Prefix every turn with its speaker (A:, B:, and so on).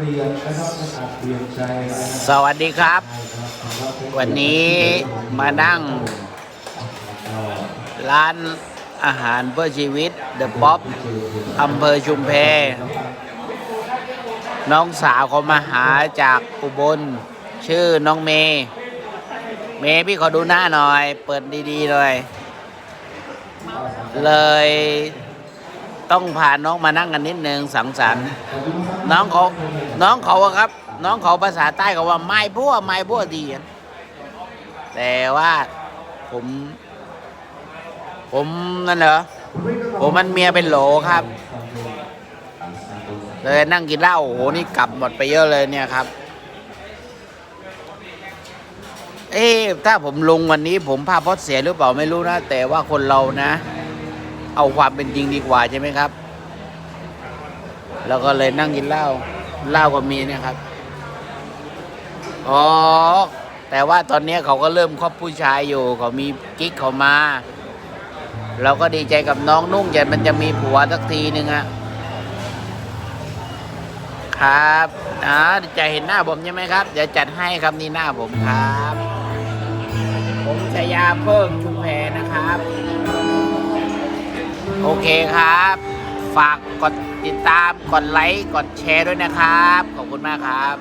A: เปลี่ยนนะครับนการเปลี่ยนใจ
B: สวัสดีครับ วันนี้มานั่ง ร้านอาหารเพื่อชีวิต The Pop อำเภอชุมแพ น้องสาวเขามาหาจากอุบล ชื่อน้องเมย์เมย์พี่ขอดูหน้าหน่อย เปิดดีๆหน่อย เลย ต้องพาน้องมานั่งกันนิดนึงสังสรรค์น้องเขาน้องเขาอะครับ น้องเขาภาษาใต้เขาว่าไม่พัวไม่พัวดีแต่ว่าผม ผมนั่นเหรอผมมันเมียเป็นโหลครับเลยนั่งกินเหล้าโอ้โหนี่กลับหมดไปเยอะเลยเนี่ยครับ เอ๊ะถ้าผมลงวันนี้ ผมภาพพจน์เสียหรือเปล่าไม่รู้นะแต่ว่าคนเรานะ เอาความเป็นจริงดีกว่าใช่ไหมครับ แล้วก็เลยนั่งกินเหล้าเหล้ากับเมีเนี่ยครับ อ๋อ แต่ว่าตอนนี้เขาก็เริ่มคบผู้ชายอยู่ เขามีกิ๊กเขามา เราก็ดีใจกับน้องนุ่งใจมันจะมีผัวสักทีหนึ่งอะครับอ่าจะเห็นหน้าผมใช่ไหมครับ เดี๋ยวจัดให้ครับนี่หน้าผมครับ ผมชยาเพิ่มชุมแพนะครับ โอเคครับ ฝากกดติดตาม กดไลค์ กดแชร์ด้วยนะครับ ขอบคุณมากครับ